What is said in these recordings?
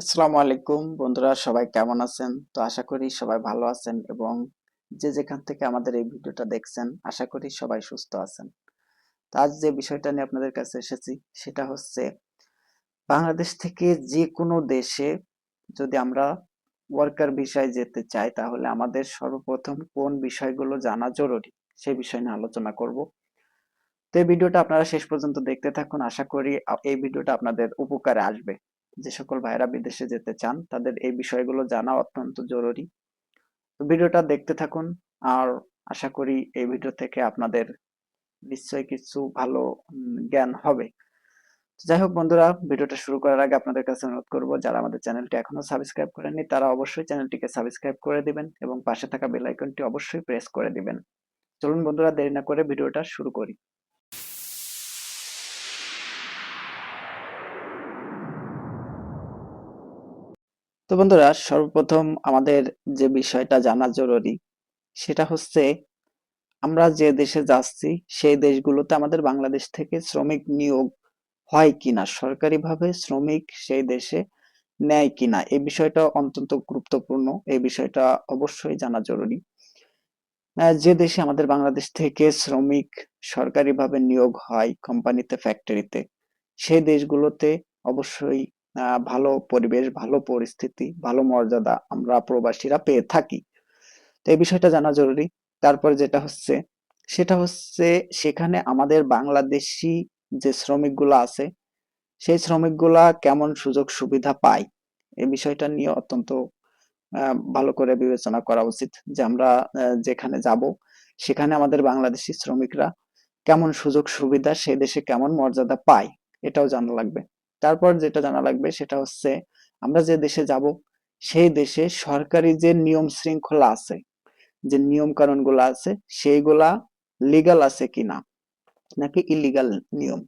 আসসালামু আলাইকুম। বন্ধুরা, সবাই কেমন আছেন? তো আশা করি সবাই ভালো আছেন এবং যে যেখান থেকে আমাদের এই ভিডিওটা দেখছেন, আশা করি সবাই সুস্থ আছেন। তো আজ যে বিষয়টা নিয়ে আপনাদের কাছে এসেছি, সেটা হচ্ছে বাংলাদেশ থেকে যে কোনো দেশে যদি আমরা ওয়ার্কার ভিসায় যেতে চাই, তাহলে আমাদের সর্বপ্রথম কোন বিষয়গুলো জানা জরুরি সেই বিষয় নিয়ে আলোচনা করব। তো এই ভিডিওটা আপনারা শেষ পর্যন্ত দেখতে থাকুন। আশা করি এই ভিডিওটা আপনাদের উপকারে আসবে। যে সকল ভাইরা বিদেশে যেতে চান, তাদের এই বিষয়গুলো জানা অত্যন্ত জরুরি। তো ভিডিওটা দেখতে থাকুন, আর আশা করি এই ভিডিও থেকে আপনাদের নিশ্চয়ই কিছু ভালো জ্ঞান হবে। যাই হোক বন্ধুরা, ভিডিওটা শুরু করার আগে আপনাদের কাছে অনুরোধ করব, যারা আমাদের চ্যানেলটি এখনও সাবস্ক্রাইব করেননি, তারা অবশ্যই চ্যানেলটিকে সাবস্ক্রাইব করে দিবেন এবং পাশে থাকা বেল আইকনটি অবশ্যই প্রেস করে দিবেন। চলুন বন্ধুরা, দেরি না করে ভিডিওটা শুরু করি। তো বন্ধুরা, সর্বপ্রথম আমাদের যে বিষয়টা জানা জরুরি, সেটা হচ্ছে আমরা যে দেশে যাচ্ছি, সেই দেশগুলোতে আমাদের বাংলাদেশ থেকে শ্রমিক নিয়োগ হয় কিনা, সরকারিভাবে শ্রমিক সেই দেশে নেয় কিনা এই বিষয়টা অত্যন্ত গুরুত্বপূর্ণ এই বিষয়টা অবশ্যই জানা জরুরি। যে দেশে আমাদের বাংলাদেশ থেকে শ্রমিক সরকারিভাবে নিয়োগ হয় কোম্পানিতে, ফ্যাক্টরিতে, সেই দেশগুলোতে অবশ্যই ভালো পরিবেশ, ভালো পরিস্থিতি, ভালো মর্যাদা আমরা প্রবাসীরা পেয়ে থাকি। তো এই বিষয়টা জানা জরুরি। তারপর যেটা হচ্ছে, সেটা হচ্ছে সেখানে আমাদের বাংলাদেশি যে শ্রমিকগুলো আছে, সেই শ্রমিকগুলা কেমন সুযোগ সুবিধা পায়? এই বিষয়টা নিয়ে অত্যন্ত ভালো করে বিবেচনা করা উচিত যে আমরা যেখানে যাব, সেখানে আমাদের বাংলাদেশি শ্রমিকরা কেমন সুযোগ সুবিধা, সে দেশে কেমন মর্যাদা পায়, এটাও জানা লাগবে। তারপর যেটা জানা লাগবে সেটা হচ্ছে আমরা যে দেশে যাব, সেই দেশে সরকারি যে নিয়ম শৃঙ্খলা আছে, যে নিয়ম কানুনগুলা আছে, সেইগুলা লিগাল আছে কিনা, নাকি ইলিগাল নিয়ম?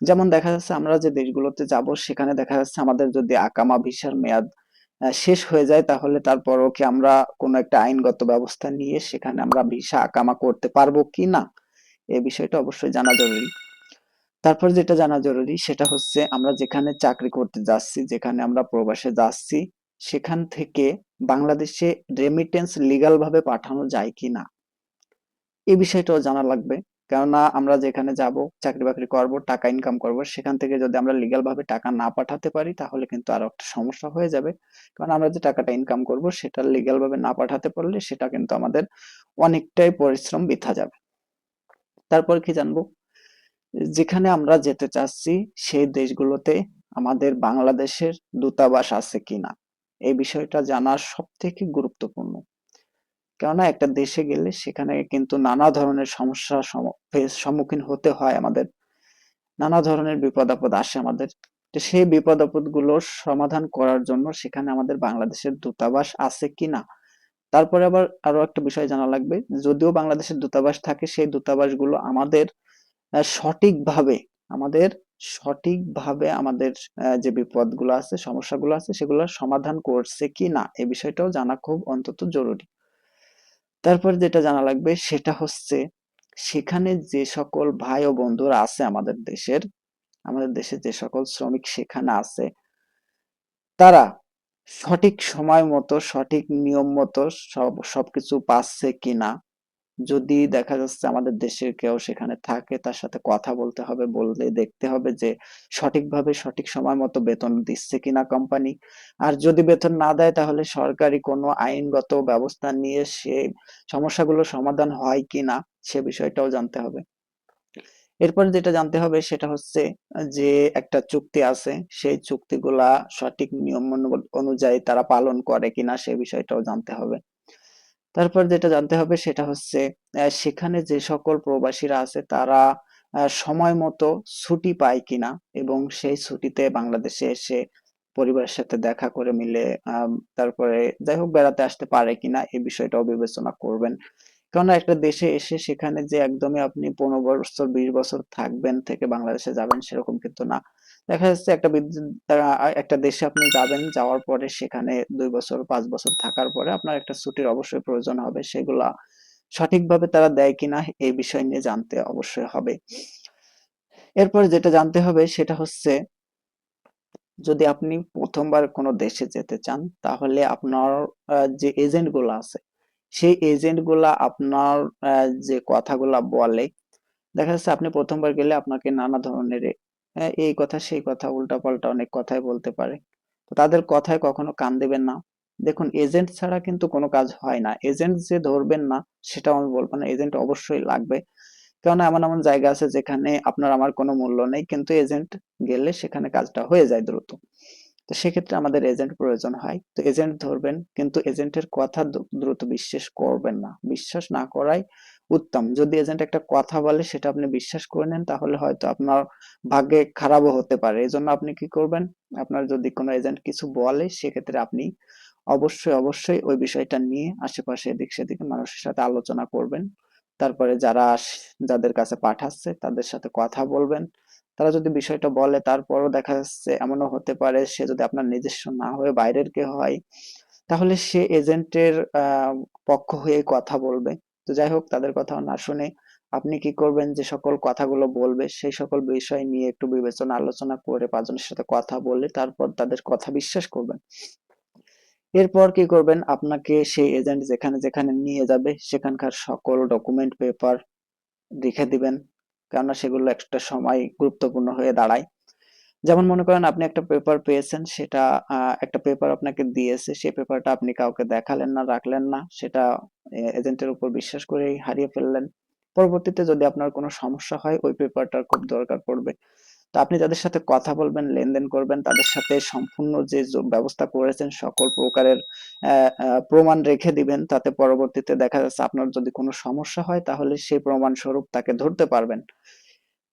যেমন দেখা যাচ্ছে আমরা যে দেশগুলোতে যাব, সেখানে দেখা যাচ্ছে আমাদের যদি আকামা ভিসার মেয়াদ শেষ হয়ে যায়, তাহলে তারপরও কি আমরা কোনো একটা আইনগত ব্যবস্থা নিয়ে সেখানে আমরা ভিসা আকামা করতে পারব কি না এই বিষয়টা অবশ্যই জানা জরুরি। তারপর যেটা জানা জরুরি সেটা হচ্ছে আমরা যেখানে চাকরি করতে যাচ্ছি, যেখানে আমরা প্রবাসে যাচ্ছি, সেখান থেকে বাংলাদেশে রেমিটেন্স লিগাল ভাবে পাঠানো যায় কিনা, এই বিষয়টাও জানা লাগবে। কেননা আমরা যেখানে যাব, চাকরি বাকরি করব, টাকা ইনকাম করব, সেখান থেকে যদি আমরা লিগাল ভাবে টাকা না পাঠাতে পারি, তাহলে কিন্তু আরও একটা সমস্যা হয়ে যাবে। কারণ আমরা যে টাকাটা ইনকাম করব, সেটা লিগ্যাল ভাবে না পাঠাতে পারলে সেটা কিন্তু আমাদের অনেকটাই পরিশ্রম বৃথা যাবে। তারপর কি জানব? যেখানে আমরা যেতে চাচ্ছি, সেই দেশগুলোতে আমাদের বাংলাদেশের দূতাবাস আছে কিনা, এই বিষয়টা জানা সব থেকে গুরুত্বপূর্ণ। কেননা একটা দেশে গেলে সেখানে কিন্তু নানা ধরনের সমস্যার সম- সম্মুখীন হতে হয় আমাদের। নানা ধরনের বিপদ আপদ আসে আমাদের। সেই বিপদ আপদ সমাধান করার জন্য সেখানে আমাদের বাংলাদেশের দূতাবাস আছে কিনা, তারপরে আবার আরও একটা বিষয় জানা লাগবে। যদিও বাংলাদেশের দূতাবাস থাকে, সেই দূতাবাসগুলো আমাদের সঠিকভাবে, আমাদের সঠিকভাবে আমাদের যে বিপদগুলো আছে, সমস্যাগুলো আছে, সেগুলোর সমাধান করছে কি না এই বিষয়টাও জানা খুব অন্তত জরুরি। তারপর যেটা জানা লাগবে, সেটা হচ্ছে সেখানে যে সকল ভাই ও বন্ধুরা আছে আমাদের দেশের, আমাদের দেশে যে সকল শ্রমিক সেখানে আছে, তারা সঠিক সময় মতো, সঠিক নিয়ম মতো সব, সবকিছু পাচ্ছে কিনা যদি দেখা যাচ্ছে আমাদের দেশের কেউ সেখানে থাকে, তার সাথে কথা বলতে হবে, বললে দেখতে হবে যে সঠিকভাবে সঠিক সময় মতো বেতন দিচ্ছে কিনা কোম্পানি আর যদি বেতন না দেয়, তাহলে সরকারি কোনো আইনগত ব্যবস্থা নিয়ে সে সমস্যাগুলো সমাধান হয় কিনা, সে বিষয়টাও জানতে হবে। এরপর যেটা জানতে হবে, সেটা হচ্ছে যে একটা চুক্তি আছে, সেই চুক্তিগুলা সঠিক নিয়ম অনু- অনুযায়ী তারা পালন করে কিনা, সে বিষয়টাও জানতে হবে। তারপর যেটা জানতে হবে সেটা হচ্ছে সেখানে যে সকল প্রবাসীরা আছে তারা সময় মতো ছুটি পায় কিনা এবং সেই ছুটিতে বাংলাদেশে এসে পরিবারের সাথে দেখা করে মিলে তারপরে যাই হোক বেড়াতে আসতে পারে কিনা এই বিষয়টাও বিবেচনা করবেন। কেননা একটা দেশে এসে সেখানে যে একদমই আপনি পনেরো বছর, বিশ বছর থাকবেন, থেকে বাংলাদেশে যাবেন সেরকম কিন্তু না। দেখা যাচ্ছে একটা বিদ্যুৎ একটা দেশে আপনি যাবেন, যাওয়ার পরে সেখানে দুই বছর, পাঁচ বছর থাকার পরে আপনার একটা ছুটির অবশ্যই প্রয়োজন হবে, সেগুলা সঠিকভাবে তারা দেয় কিনা এই বিষয় নিয়ে জানতে অবশ্যই হবে। এরপর যেটা জানতে হবে সেটা হচ্ছে, যদি আপনি প্রথমবার কোনো দেশে যেতে চান, তাহলে আপনার যে এজেন্টগুলো আছে, সেই এজেন্টগুলা আপনার যে কথাগুলা বলে, দেখা যাচ্ছে আপনি প্রথমবার গেলে আপনাকে নানা ধরনের এই কথা, সেই কথা, উল্টাপাল্টা অনেক কথাই বলতে পারে। তো তাদের কথায় কখনো কান দেবেন না। দেখুন, এজেন্ট ছাড়া কিন্তু কোনো কাজ হয় না। এজেন্ট যে ধরবেন না, সেটাও আমি বলব না। এজেন্ট অবশ্যই লাগবে। কেননা এমন এমন জায়গা আছে যেখানে আপনার আমার কোনো মূল্য নেই, কিন্তু এজেন্ট গেলে সেখানে কাজটা হয়ে যায় দ্রুত। তো সেক্ষেত্রে আমাদের এজেন্ট প্রয়োজন হয়। তো এজেন্ট ধরবেন, কিন্তু এজেন্টের কথা দ্রুত বিশ্বাস করবেন না। বিশ্বাস না করাই উত্তম। যদি এজেন্ট একটা কথা বলে সেটা আপনি বিশ্বাস করে নেন, তাহলে হয়তো আপনার ভাগ্যে খারাপও হতে পারে। এই জন্য আপনি কি করবেন? আপনার যদি কোনো এজেন্ট কিছু বলে, সেক্ষেত্রে আপনি অবশ্যই অবশ্যই ওই বিষয়টা নিয়ে আশেপাশে এদিক সেদিকে মানুষের সাথে আলোচনা করবেন। তারপরে যারা যাদের কাছে পাঠাচ্ছে, তাদের সাথে কথা বলবেন। তারা যদি বিষয়টা বলে, তারপরও দেখা যাচ্ছে এমনও হতে পারে, সে যদি আপনার নিজস্ব না হয়ে বাইরের কেউ হয়, তাহলে সে এজেন্টের পক্ষ হয়ে কথা বলবে। তো যাই হোক, তাদের কথা না শুনে আপনি কি করবেন যে সকল কথাগুলো বলবে, সেই সকল বিষয় নিয়ে একটু বিবেচনা, আলোচনা করে পাঁচজনের সাথে কথা বলে তারপর তাদের কথা বিশ্বাস করবেন। এরপর কি করবেন? আপনাকে সেই এজেন্ট যেখানে যেখানে নিয়ে যাবে, সেখানকার সকল ডকুমেন্ট পেপার রেখে দিবেন। কেননা সেগুলো একটা সময় গুরুত্বপূর্ণ হয়ে দাঁড়ায়। যেমন মনে করেন আপনি একটা পেপার পেয়েছেন, সেটা একটা পেপার আপনাকে দিয়েছে সেই পেপারটা আপনি কাউকে দেখালেন না, রাখলেন না, সেটা এজেন্টের উপর বিশ্বাস করেই হারিয়ে ফেললেন। পরবর্তীতে যদি আপনার কোনো সমস্যা হয়, ওই পেপারটার খুব দরকার পড়বে। তো আপনি তাদের সাথে কথা বলবেন, লেনদেন করবেন, তাদের সাথে সম্পূর্ণ যে ব্যবস্থা করেছেন, সকল প্রকারের প্রমাণ রেখে দিবেন, তাতে পরবর্তীতে দেখা যাচ্ছে আপনার যদি কোনো সমস্যা হয়, তাহলে সেই প্রমাণ স্বরূপ তাকে ধরতে পারবেন।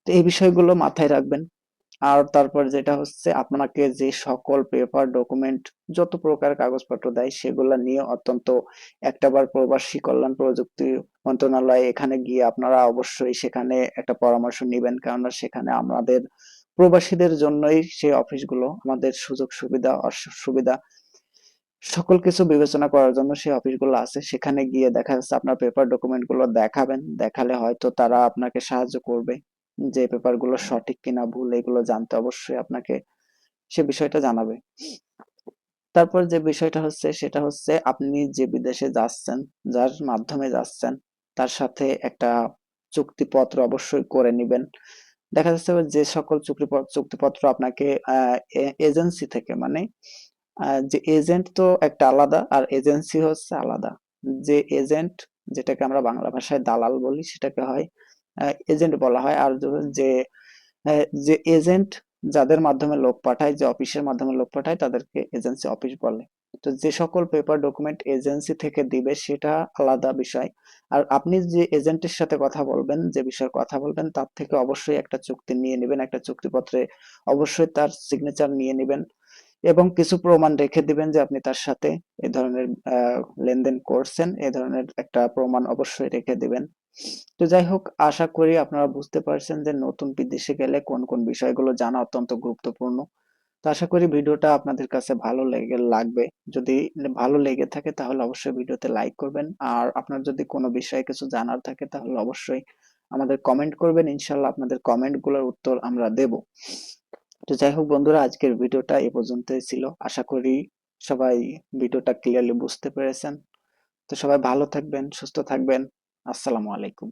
তো এই বিষয়গুলো মাথায় রাখবেন। আর তারপর যেটা হচ্ছে আপনাকে যে সকল পেপার ডকুমেন্ট যত প্রকার কাগজপত্র দেয় সেগুলো নিয়ে অত্যন্ত একটাবার প্রবাসী কল্যাণ প্রযুক্তি মন্ত্রণালয় এখানে গিয়ে আপনারা অবশ্যই সেখানে একটা পরামর্শ নেবেন। কেননা সেখানে আমাদের প্রবাসীদের জন্যই সেই অফিসগুলো আমাদের সুযোগ সুবিধা অসুবিধা সকল কিছু বিবেচনা করার জন্য সেই অফিসগুলো আছে। সেখানে গিয়ে দেখা যাচ্ছে আপনার পেপার ডকুমেন্টগুলো দেখাবেন। দেখালে হয়তো তারা আপনাকে সাহায্য করবে। যে পেপারগুলো সঠিক কিনা ভুল, এগুলো জানতে অবশ্যই আপনাকে সে বিষয়টা জানাবে। তারপর যে বিষয়টা হচ্ছে, সেটা হচ্ছে আপনি যে বিদেশে যাচ্ছেন, যার মাধ্যমে যাচ্ছেন, তার সাথে একটা চুক্তিপত্র অবশ্যই করে নিবেন। দেখা যাচ্ছে যে সকল চুক্তিপত্র চুক্তিপত্র আপনাকে এজেন্সি থেকে মানে যে এজেন্ট তো একটা আলাদা আর এজেন্সি হচ্ছে আলাদা। যে এজেন্ট, যেটাকে আমরা বাংলা ভাষায় দালাল বলি, সেটাকে হয় এজেন্ট বলা হয় আর যে- যে এজেন্ট যাদের মাধ্যমে লোক পাঠায়, যে অফিসের মাধ্যমে লোক পাঠায়, তাদেরকে এজেন্সি অফিস বলে। তো যে সকল পেপার ডকুমেন্ট এজেন্সি থেকে দিবে, সেটা আলাদা বিষয়। আর আপনি যে এজেন্টের সাথে কথা বলবেন, যে বিষয়ে কথা বলবেন, তার থেকে অবশ্যই একটা চুক্তি নিয়ে নেবেন, একটা চুক্তিপত্রে অবশ্যই তার সিগনেচার নিয়ে নেবেন এবং কিছু প্রমাণ রেখে দিবেন যে আপনি তার সাথে এ ধরনের লেনদেন করছেন, এ ধরনের একটা প্রমাণ অবশ্যই রেখে দিবেন। তো যাই হোক, আশা করি আপনারা বুঝতে পারছেন যে নতুন বিদেশে গেলে কোন কোন বিষয়গুলো জানা অত্যন্ত গুরুত্বপূর্ণ। তো আশা করি ভিডিওটা আপনাদের কাছে ভালো লেগে, লাগবে। যদি ভালো লেগে থাকে তাহলে অবশ্যই ভিডিওতে লাইক করবেন। আর আপনার যদি কোনো বিষয়ে কিছু জানার থাকে তাহলে অবশ্যই আমাদের কমেন্ট করবেন। ইনশাল্লাহ আপনাদের কমেন্টগুলোর উত্তর আমরা দেব। তো যাই হোক বন্ধুরা, আজকের ভিডিওটা এ পর্যন্তই ছিল। আশা করি সবাই ভিডিওটা ক্লিয়ারলি বুঝতে পেরেছেন। তো সবাই ভালো থাকবেন, সুস্থ থাকবেন। আসসালামু আলাইকুম।